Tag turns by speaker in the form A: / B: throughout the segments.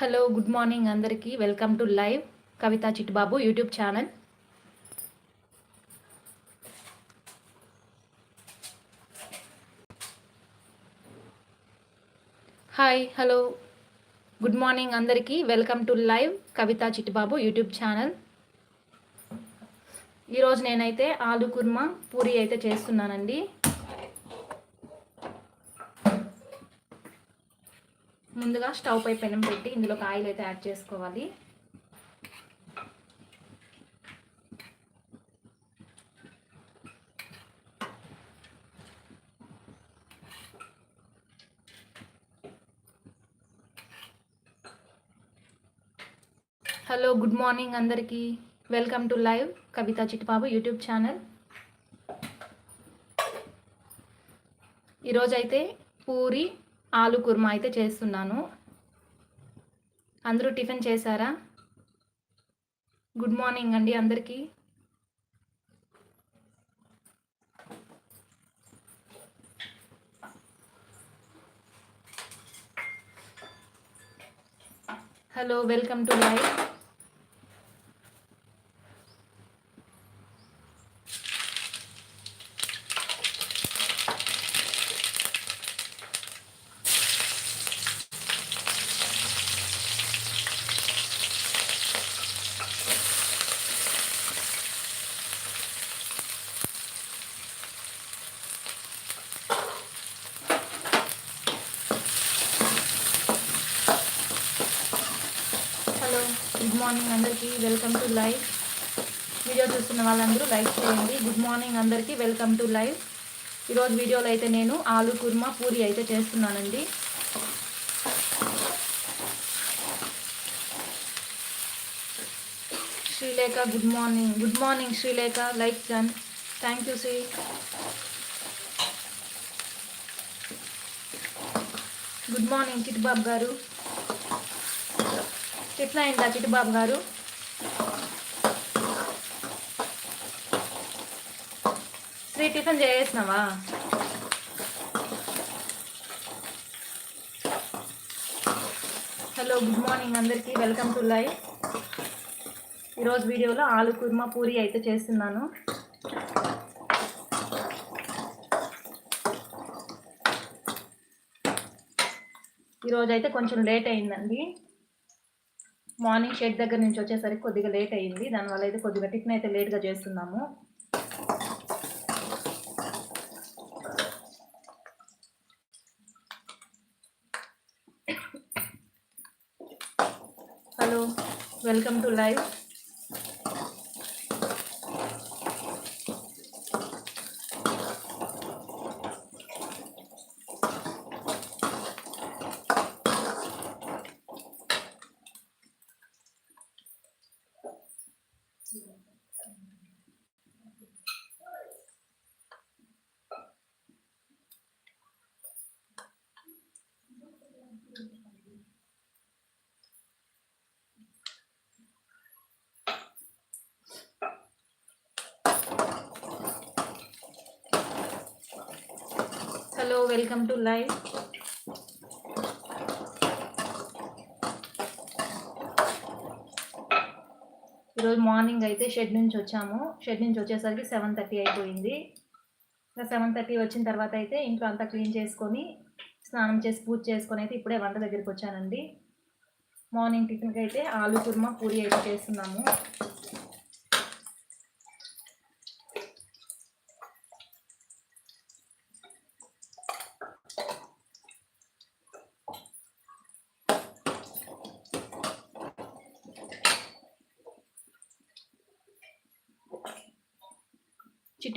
A: Hello good morning అందరికీ. Welcome to live Kavitha Chitbabu YouTube channel. Hi hello. Good morning అందరికీ. Welcome to live Kavitha Chitbabu YouTube channel. ఈరోజు నేనైతే ఆలు కుర్మా పూరి అయితే చేస్తున్నానండి. ముందుగా స్టవ్ పై పెనం పెట్టి ఇందులోకి ఆయిల్ అయితే యాడ్ చేసుకోవాలి. హలో గుడ్ మార్నింగ్ అందరికీ. Welcome to live Kavitha Chittibabu YouTube channel. ఈరోజైతే పూరి ఆలు కుర్మా అయితే చేస్తున్నాను. అందరూ టిఫిన్ చేశారా? గుడ్ మార్నింగ్ అండి అందరికీ. Hello welcome to live hello good morning అందరికీ వెల్కమ్ టు లైవ్ వీడియో చూస్తున్న వాళ్ళందరూ లైక్ చేయండి. గుడ్ మార్నింగ్ అందరికీ వెల్కమ్ టు లైవ్ ఈరోజు వీడియోలో అయితే నేను ఆలు కుర్మా పూరి అయితే చేస్తున్నానండి. Srilekha good morning good morning Srilekha. Like done thank you Sri. Good morning Chitbabu garu. Tiffin అయిందా చిట్టుబాబు గారు? శ్రీ టిఫిన్ చేసినావా హలో గుడ్ మార్నింగ్ అందరికీ. Welcome to live. ఈరోజు వీడియోలో ఆలు కుర్మా పూరి అయితే చేస్తున్నాను. ఈరోజు అయితే కొంచెం లేట్ అయిందండి. మార్నింగ్ షెడ్ దగ్గర నుంచి వచ్చేసరికి కొద్దిగా లేట్ అయింది. దానివల్ల అయితే కొద్దిగా టిఫిన్ అయితే లేట్గా చేస్తున్నాము. Hello welcome to live. Hello welcome to live. ఈరోజు మార్నింగ్ అయితే షెడ్ నుంచి వచ్చాము. షెడ్ నుంచి వచ్చేసరికి సెవెన్ థర్టీ అయిపోయింది. ఇంకా సెవెన్ థర్టీ వచ్చిన తర్వాత అయితే ఇంట్లో అంతా క్లీన్ చేసుకొని స్నానం చేసి పూజ చేసుకొని అయితే ఇప్పుడే వంట దగ్గరికి వచ్చానండి. మార్నింగ్ టిఫిన్కి అయితే ఆలు కుర్మా పూరి అయితే చేస్తున్నాము.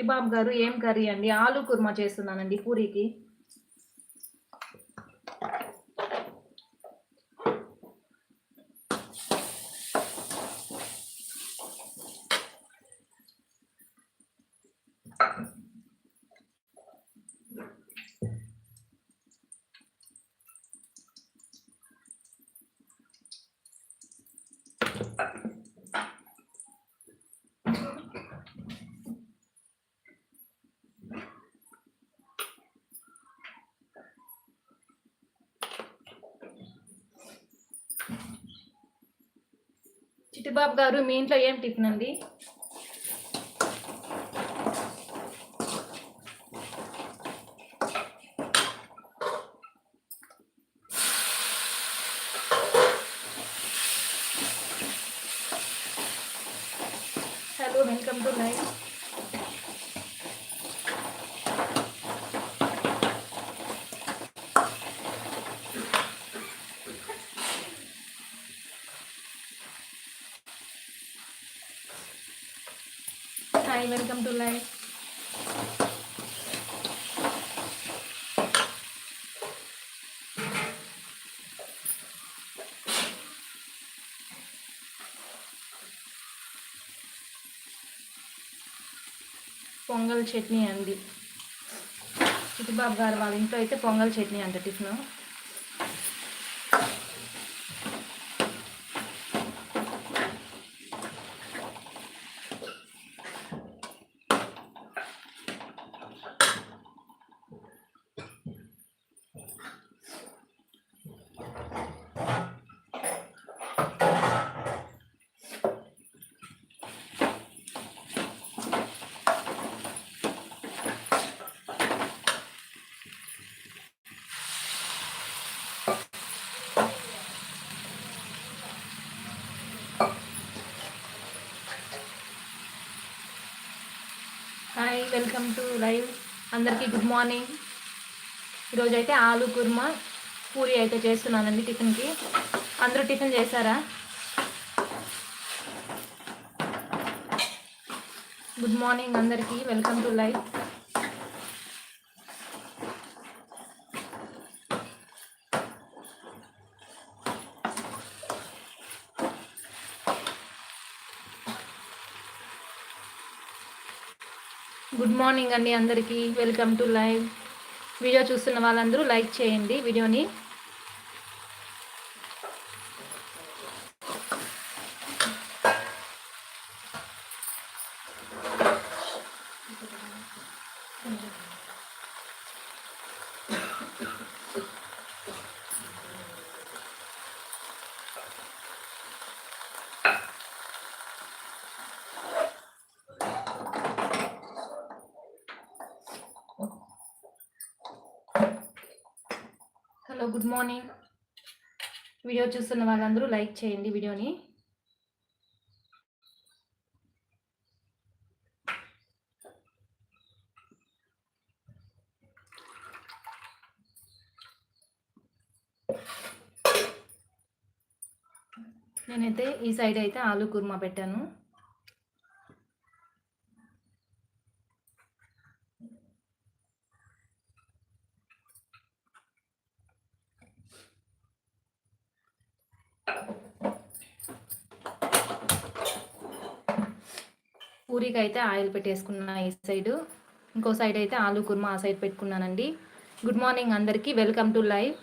A: చిట్టిబాబు గారు ఏం కర్రీ అండి ఆలు కుర్మా చేస్తున్నానండి పూరికి Thank you. చిట్టిబాబు గారు మీ ఇంట్లో ఏం టిఫిన్ అండి hello welcome to live hi welcome to live. Pongal chutney అండి. చిట్టుబాబు గారు వాళ్ళ ఇంట్లో అయితే పొంగల్ చట్నీ అంట tiffin hi welcome to live అందరికీ గుడ్ మార్నింగ్. ఈరోజు అయితే ఆలు కుర్మా పూరి అయితే చేస్తున్నానండి టిఫిన్కి. అందరూ టిఫిన్ చేశారా? గుడ్ మార్నింగ్ అందరికీ. Welcome to live good morning అండి అందరికీ. వెల్కమ్ టు లైవ్ వీడియో చూస్తున్న వాళ్ళందరూ లైక్ చేయండి వీడియోని హలో గుడ్ మార్నింగ్. వీడియో చూస్తున్న వాళ్ళందరూ లైక్ చేయండి వీడియోని. నేనైతే ఈ సైడ్ అయితే ఆలు కుర్మా పెట్టాను. పూరికి అయితే ఆయిల్ పెట్టేసుకున్నా ఈ సైడు. ఇంకో సైడ్ అయితే ఆలు కుర్మా ఆ సైడ్ పెట్టుకున్నానండి. గుడ్ మార్నింగ్ అందరికీ. Welcome to live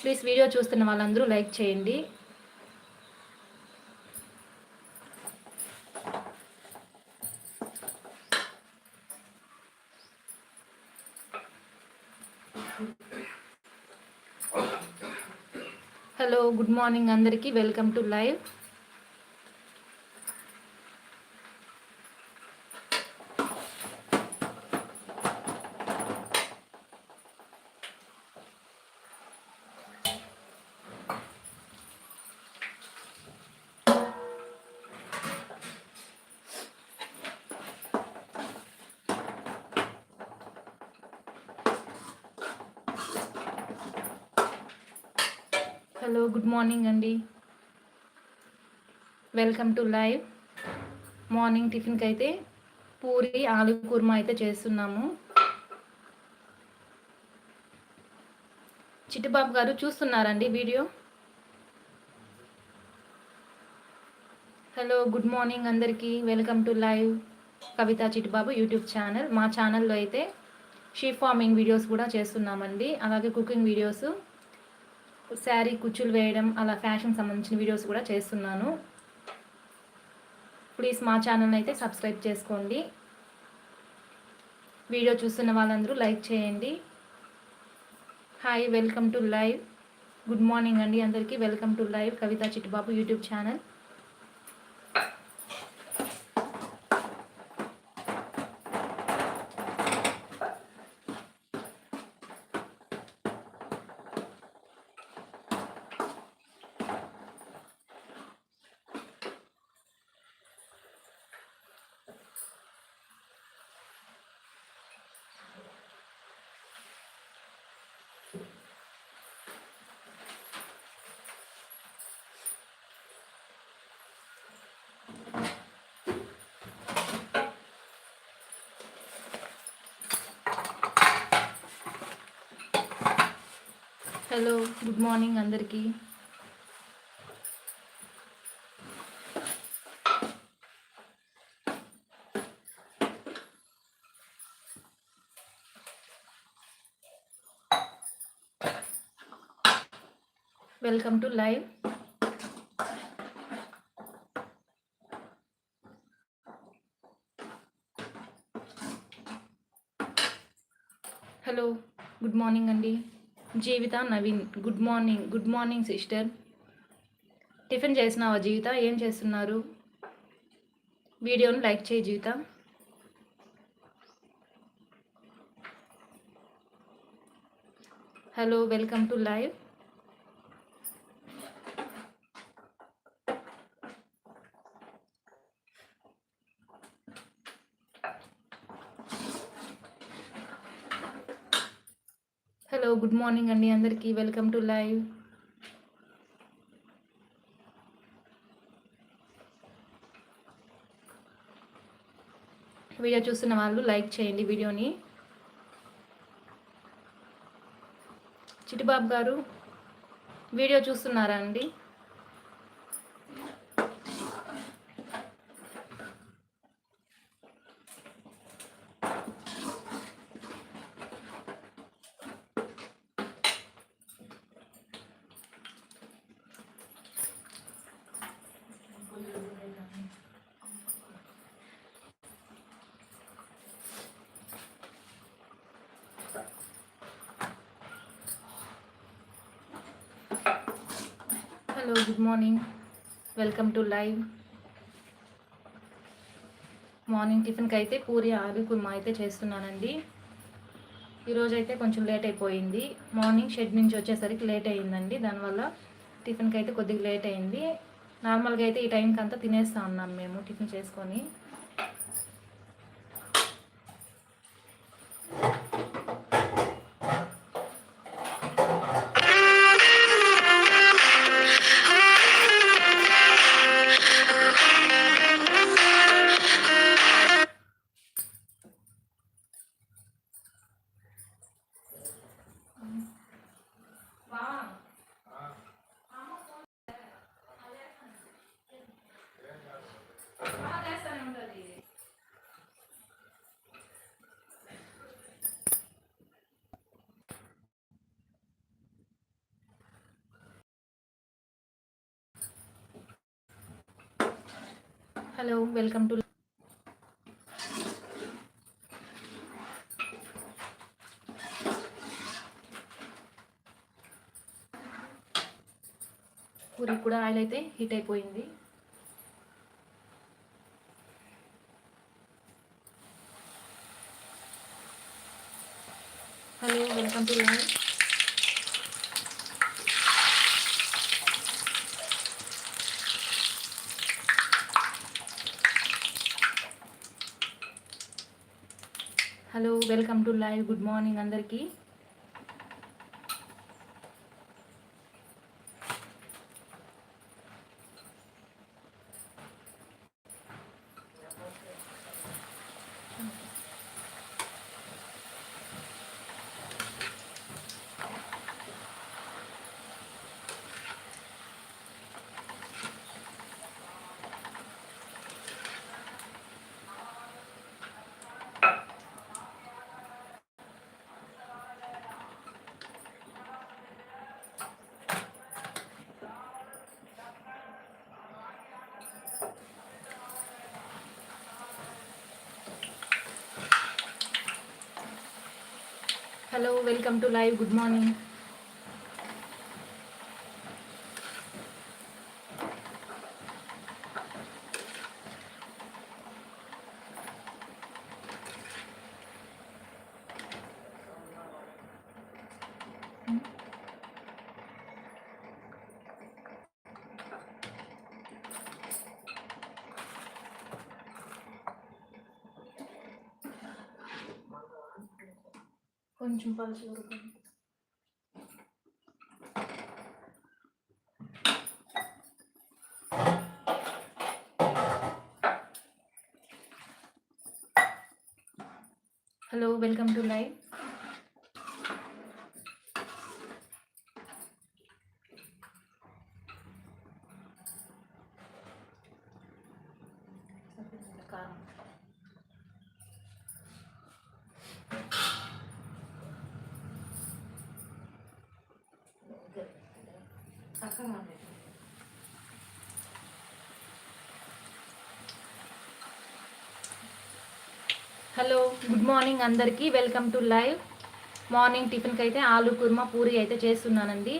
A: please video చూస్తున్న వాళ్ళందరూ లైక్ చేయండి. హలో గుడ్ మార్నింగ్ అందరికీ. Welcome to live hello good morning అండి. Welcome to live. మార్నింగ్ టిఫిన్కి అయితే పూరి ఆలు కుర్మా అయితే చేస్తున్నాము. చిట్టుబాబు గారు చూస్తున్నారండి వీడియో? హలో గుడ్ మార్నింగ్ అందరికీ. Welcome to live Kavitha Chittubabu YouTube channel. మా ఛానల్లో అయితే షీప్ ఫార్మింగ్ వీడియోస్ కూడా చేస్తున్నామండి. అలాగే కుకింగ్ వీడియోస్ శారీ కుచ్చులు వేయడం అలా ఫ్యాషన్ సంబంధించిన వీడియోస్ కూడా చేస్తున్నాను. ప్లీజ్ మా ఛానల్ అయితే సబ్స్క్రైబ్ చేసుకోండి. వీడియో చూస్తున్న వాళ్ళందరూ లైక్ చేయండి. Hi welcome to live good morning అండి అందరికీ. Welcome to live Kavitha Chittubabu YouTube channel hello good morning అందరికీ. Welcome to live hello good morning అండి Jeevitha Naveen good morning good morning sister tiffin చేసినావా జీవిత? ఏం చేస్తున్నారు? వీడియోను like చేయి Jeevitha. Hello welcome to live hello good morning అండి అందరికీ. Welcome to live. Video చూస్తున్న వాళ్ళు లైక్ చేయండి వీడియోని. చిటిబాబు గారు వీడియో చూస్తున్నారా అండి? Good morning welcome to live morning టిఫిన్కి అయితే పూరి ఆవి కుర్మా అయితే చేస్తున్నానండి. ఈరోజు అయితే కొంచెం లేట్ అయిపోయింది. మార్నింగ్ షెడ్ నుంచి వచ్చేసరికి లేట్ అయ్యిందండి దానివల్ల టిఫిన్కి అయితే కొద్దిగా లేట్ అయింది. నార్మల్గా అయితే ఈ టైంకి అంతా తినేస్తా ఉన్నాం మేము టిఫిన్ చేసుకొని. వెల్కమ్ టు పూరి కూడా ఆయిల్ అయితే హీట్ అయిపోయింది. Hello welcome to live hello welcome to live good morning అందరికీ hello welcome to live good morning కొంచెం పలుచు ఉడకండి. Hello welcome to live hello good morning అందరికీ. Welcome to live. మార్నింగ్ టిఫిన్కి అయితే ఆలు కుర్మా పూరి అయితే చేస్తున్నానండి.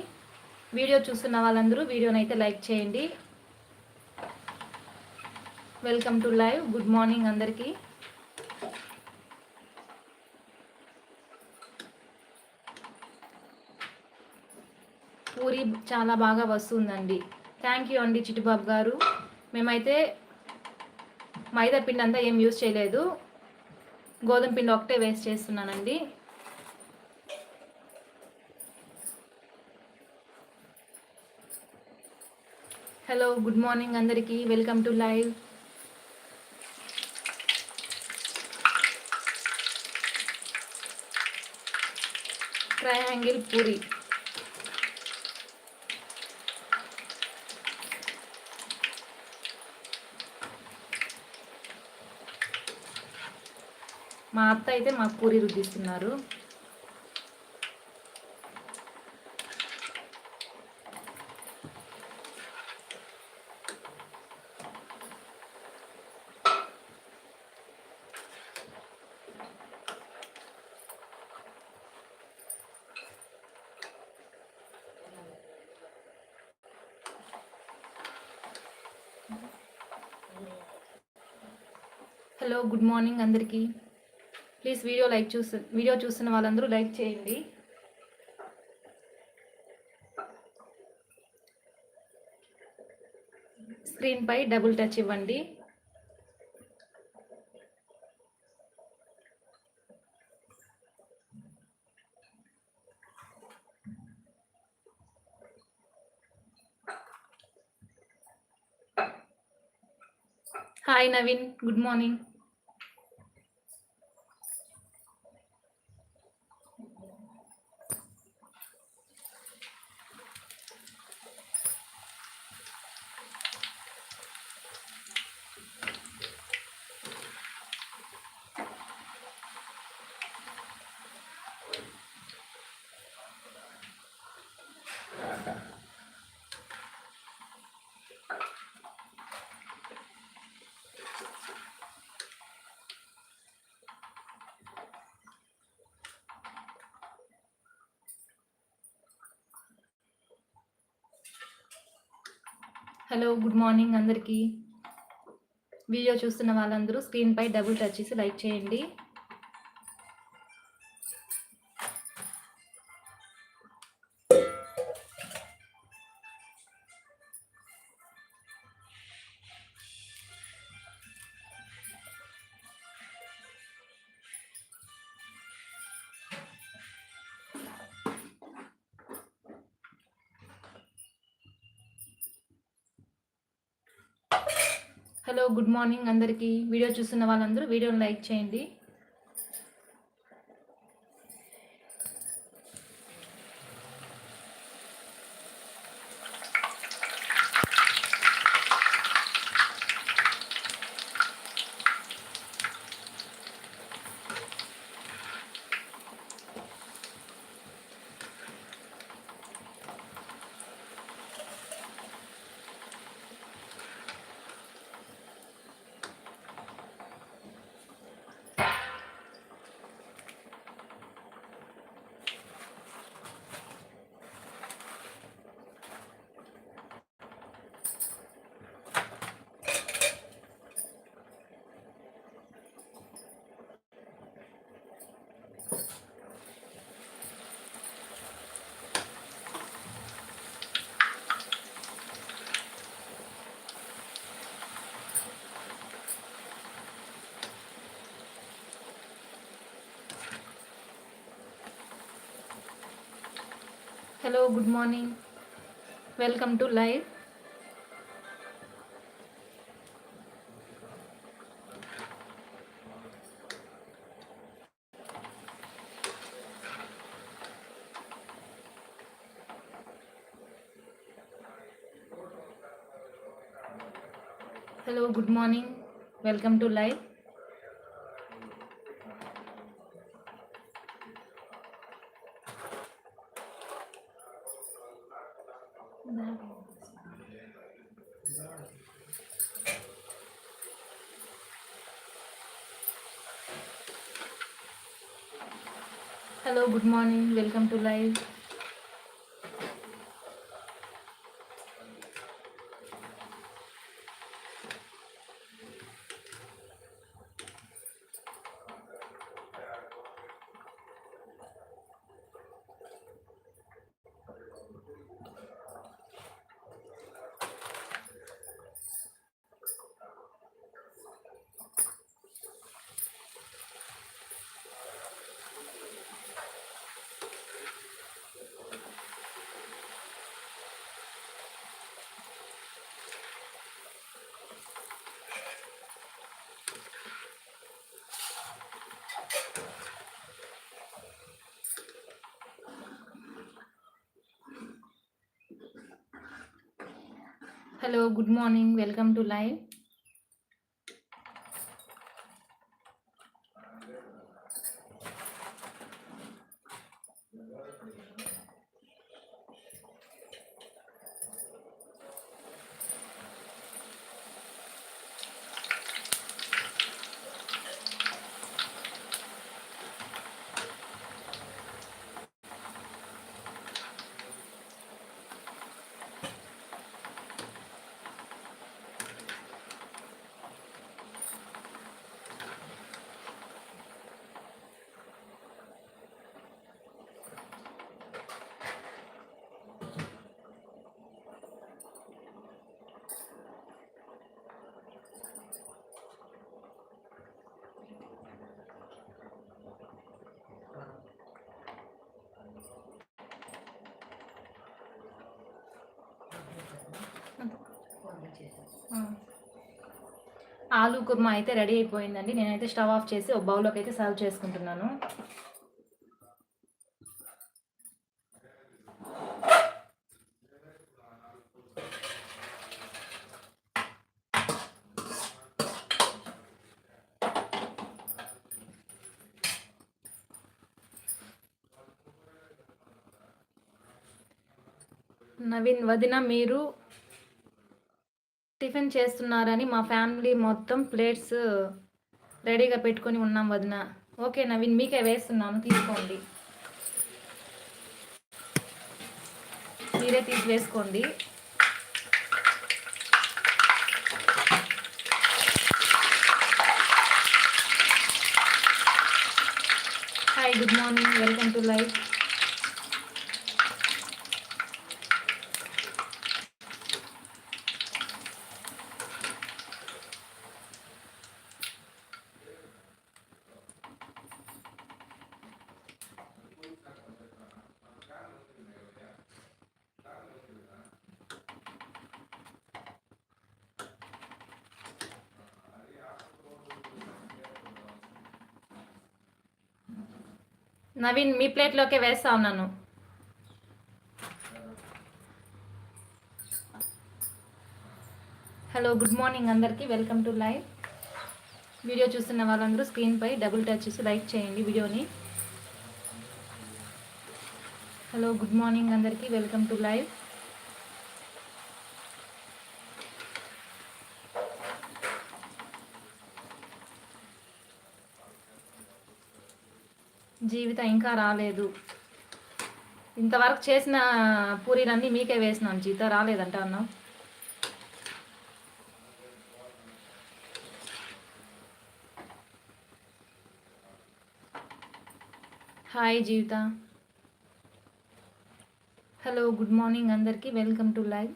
A: వీడియో చూస్తున్న వాళ్ళందరూ వీడియోని అయితే లైక్ చేయండి. Welcome to live. Good morning అందరికీ పూరి చాలా బాగా వస్తుందండి. థ్యాంక్ యూ అండి చిట్టుబాబు గారు. మేమైతే మైదా పిండి అంతా ఏం యూజ్ చేయలేదు. గోధుమ పిండి ఒకటే వేస్ట్ చేస్తున్నానండి. హలో గుడ్ మార్నింగ్ అందరికీ. Welcome to live triangle puri మా అత్త అయితే మాకు పూరి రుద్దిస్తున్నారు. హలో గుడ్ మార్నింగ్ అందరికీ. ప్లీజ్ వీడియో లైక్ చూస్తు వీడియో చూస్తున్న వాళ్ళందరూ లైక్ చేయండి. స్క్రీన్పై డబుల్ టచ్ ఇవ్వండి. Hi Naveen good morning hello good morning అందరికీ. వీడియో చూస్తున్న వాళ్ళందరూ స్క్రీన్పై డబుల్ టచ్ చేసి లైక్ చేయండి. గుడ్ మార్నింగ్ అందరికీ. వీడియో చూస్తున్న వాళ్ళందరూ వీడియోని లైక్ చేయండి. hello good morning. Welcome to live. Hello good morning. Welcome to live. Hello good morning welcome to live hello good morning welcome to ఆలు కుర్మా అయితే రెడీ అయిపోయిందండి. నేనైతే స్టవ్ ఆఫ్ చేసి ఒక బౌల్లోకి అయితే సర్వ్ చేసుకుంటున్నాను. నవీన్ వదిన మీరు టిఫిన్ చేస్తున్నారని మా ఫ్యామిలీ మొత్తం ప్లేట్స్ రెడీగా పెట్టుకొని ఉన్నాం వదిన. ఓకే నవీన్ మీకే వేస్తున్నాను తీసుకోండి. మీరే తీసి వేసుకోండి. Hi good morning welcome to life Naveen మీ ప్లేట్లోకే వేస్తా ఉన్నాను. హలో గుడ్ మార్నింగ్ అందరికీ. Welcome to live. వీడియో చూస్తున్న వాళ్ళందరూ స్క్రీన్పై డబుల్ టచ్ చేసి లైక్ చేయండి వీడియోని. హలో గుడ్ మార్నింగ్ అందరికీ. Welcome to live. జీవిత ఇంకా రాలేదు. ఇంతవరకు చేసిన పూరీలన్నీ మీకే వేసినాను. జీత రాలేదంట అన్నావు hi Jeevitha. Hello good morning అందరికీ. Welcome to live.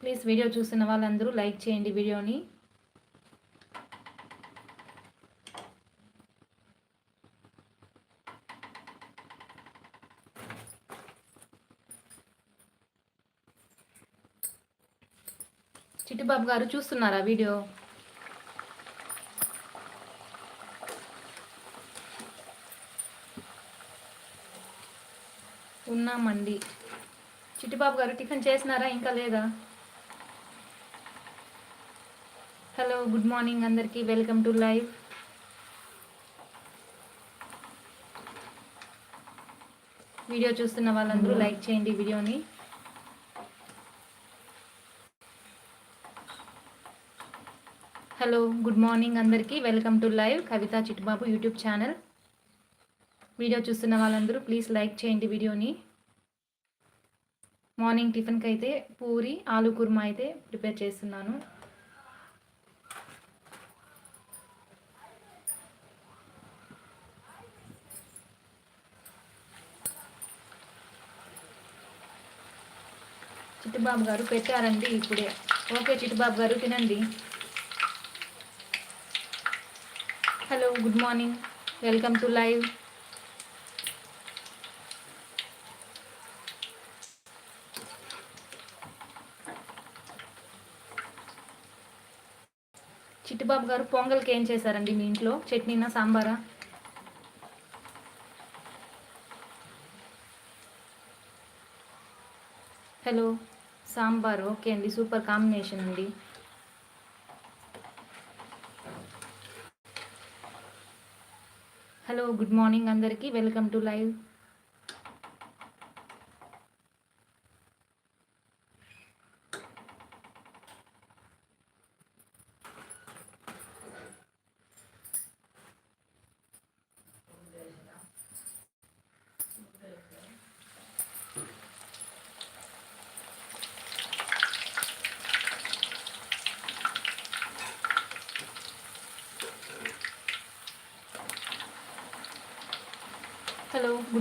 A: Please video చూస్తున్న వాళ్ళందరూ లైక్ చేయండి వీడియోని. చిట్టుబాబు గారు చూస్తున్నారా వీడియో? ఉన్నామండి. చిట్టుబాబు గారు టిఫిన్ చేసినారా? ఇంకా లేదా? హలో గుడ్ మార్నింగ్ అందరికీ. Welcome to live. వీడియో చూస్తున్న వాళ్ళందరూ లైక్ చేయండి వీడియోని. హలో గుడ్ మార్నింగ్ అందరికీ. Welcome to live Kavitha Chittubabu YouTube channel. Video చూస్తున్న వాళ్ళందరూ ప్లీజ్ లైక్ చేయండి వీడియోని. మార్నింగ్ టిఫిన్కి అయితే పూరి ఆలు కుర్మా అయితే ప్రిపేర్ చేస్తున్నాను. చిట్టుబాబు గారు పెట్టారండి ఇప్పుడే. ఓకే చిట్టుబాబు గారు తినండి. Hello good morning welcome to live Chittubabu garu పొంగల్కి ఏం చేశారండి మీ ఇంట్లో? చట్నీనా సాంబారా? హలో సాంబార్. ఓకే అండి సూపర్ కాంబినేషన్ అండి. హలో గుడ్ మార్నింగ్ అందరికీ. Welcome to live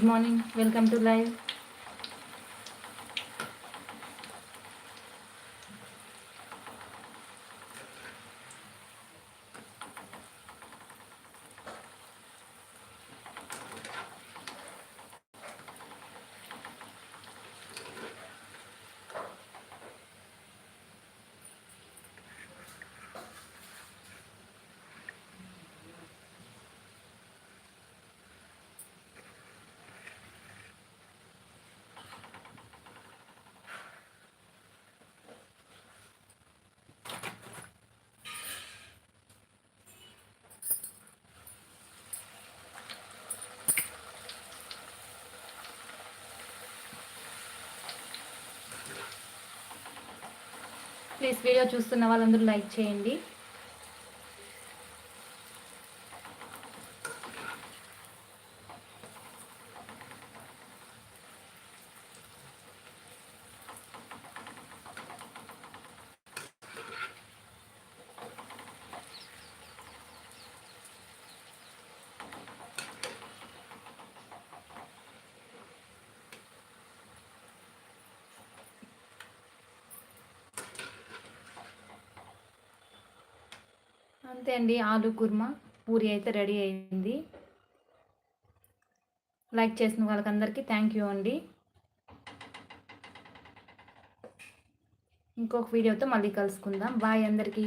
A: hello good morning welcome please video చూస్తున్న వాళ్ళందరూ లైక్ చేయండి. అంతే అండి ఆలు కుర్మా పూరి అయితే రెడీ అయింది. లైక్ చేసిన వాళ్ళకందరికీ థ్యాంక్ యూ అండి. ఇంకొక వీడియోతో మళ్ళీ కలుసుకుందాం. బాయ్ అందరికీ.